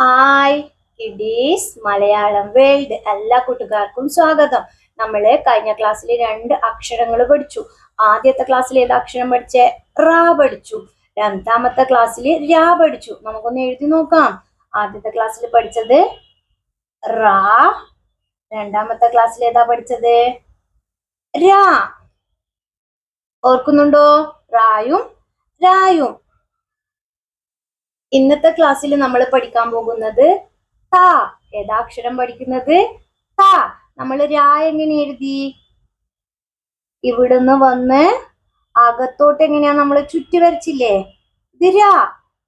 Hi kiddies Malayalam world എല്ലാ കൂട്ടുകാർക്കും സ്വാഗതം. നമ്മൾ കഴിഞ്ഞ ക്ലാസ്സിൽ രണ്ട് അക്ഷരങ്ങൾ പഠിച്ചു. ആദ്യത്തെ ക്ലാസ്സിൽ ഏത് അക്ഷരം പഠിച്ചേ? റാ പഠിച്ചു. രണ്ടാമത്തെ ക്ലാസ്സിൽ രാ പഠിച്ചു. നമുക്കൊന്ന് എഴുതി നോക്കാം. ആദ്യത്തെ ക്ലാസ്സിൽ പഠിച്ചത് റാ. രണ്ടാമത്തെ ക്ലാസ്സിൽ ഏതാ പഠിച്ചത്? രാ. ഓർക്കുന്നുണ്ടോ? റായും രായും ഇന്നത്തെ ക്ലാസ്സിൽ നമ്മൾ പഠിക്കാൻ പോകുന്നത് ത ഏതാ അക്ഷരം പഠിക്കുന്നത് ത. നമ്മൾ രാ എങ്ങനെ എഴുതി? ഇവിടുന്ന് വന്ന് അകത്തോട്ട് എങ്ങനെയാ നമ്മൾ ചുറ്റി വരച്ചില്ലേ? ഇത് രാ.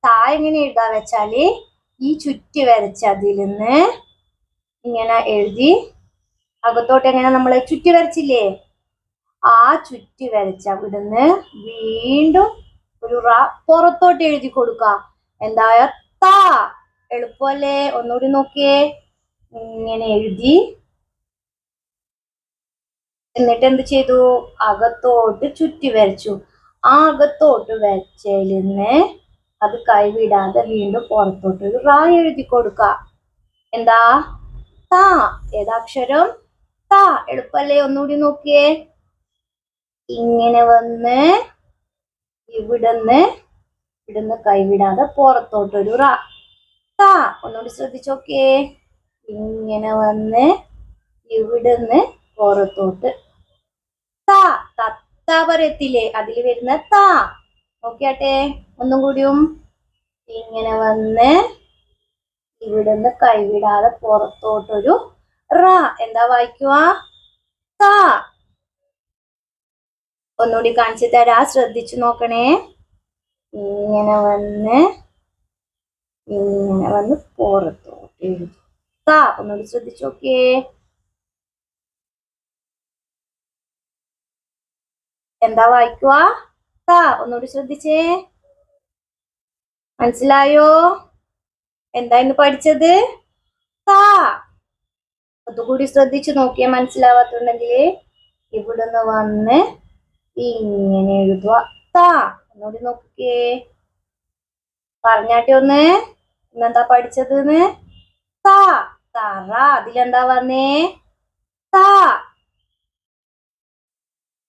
ത എങ്ങനെ എഴുതാ വെച്ചാൽ ഈ ചുറ്റി വരച്ച അതിൽ നിന്ന് ഇങ്ങനെ എഴുതി അകത്തോട്ട് എങ്ങനെ നമ്മൾ ചുറ്റി വരച്ചില്ലേ? ആ ചുറ്റി വരച്ച ഇവിടുന്ന് വീണ്ടും ഒരു റ പുറത്തോട്ട് എഴുതി കൊടുക്കുക എന്തായ? ത. എളുപ്പമല്ലേ ഒന്നുകൂടി നോക്കിയേ. ഇങ്ങനെ എഴുതി. എന്നിട്ട് എന്ത് ചെയ്തു? അകത്തോട്ട് ചുറ്റി വരച്ചു. ആ അകത്തോട്ട് വരച്ചതിൽ നിന്ന് അത് കൈവിടാതെ വീണ്ടും പുറത്തോട്ട് ഒരു റാ എഴുതി കൊടുക്ക. എന്താ? താ. ഏതാക്ഷരം താ. എളുപ്പല്ലേ? ഒന്നുകൂടി നോക്കിയേ. ഇങ്ങനെ വന്ന് ഇവിടുന്ന് ഇവിടുന്ന് കൈവിടാതെ പുറത്തോട്ടൊരു റ. താ ഒന്നുകൂടി ശ്രദ്ധിച്ചോക്കേ ഇങ്ങനെ വന്ന് ഇവിടുന്ന് പുറത്തോട്ട്. ത തത്ത പറയത്തില്ലേ? അതിൽ വരുന്ന ത നോക്കിയാട്ടെ ഒന്നും കൂടിയും. ഇങ്ങനെ വന്ന് ഇവിടുന്ന് കൈവിടാതെ പുറത്തോട്ടൊരു റ. എന്താ വായിക്കുക ഒന്നുകൂടി കാണിച്ചു തരാ ശ്രദ്ധിച്ചു നോക്കണേ. ഇങ്ങനെ വന്ന് ഇങ്ങനെ വന്ന് പുറത്തോട്ട് എഴുതി ത ഒന്നുകൂടി ശ്രദ്ധിച്ചു നോക്കിയേ. എന്താ വായിക്കുക ത ഒന്നുകൂടി ശ്രദ്ധിച്ചേ. മനസ്സിലായോ? എന്താ ഇന്ന് പഠിച്ചത്? ത അതുകൂടി ശ്രദ്ധിച്ചു നോക്കിയാൽ മനസ്സിലാവാത്തുണ്ടെങ്കിൽ ഇവിടുന്ന് വന്ന് ഇങ്ങനെ എഴുതുക ത ഒന്നുകൂടി നോക്കിയേ പറഞ്ഞാട്ടെ ഒന്ന്. ഇന്നെന്താ പഠിച്ചത് താ. തറ അതിലെന്താ വന്നേ? താ.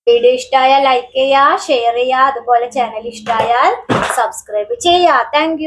വീഡിയോ ഇഷ്ടമായാൽ ലൈക്ക് ചെയ്യുക ഷെയർ ചെയ്യുക അതുപോലെ ചാനൽ ഇഷ്ടമായാൽ സബ്സ്ക്രൈബ് ചെയ്യുക. താങ്ക്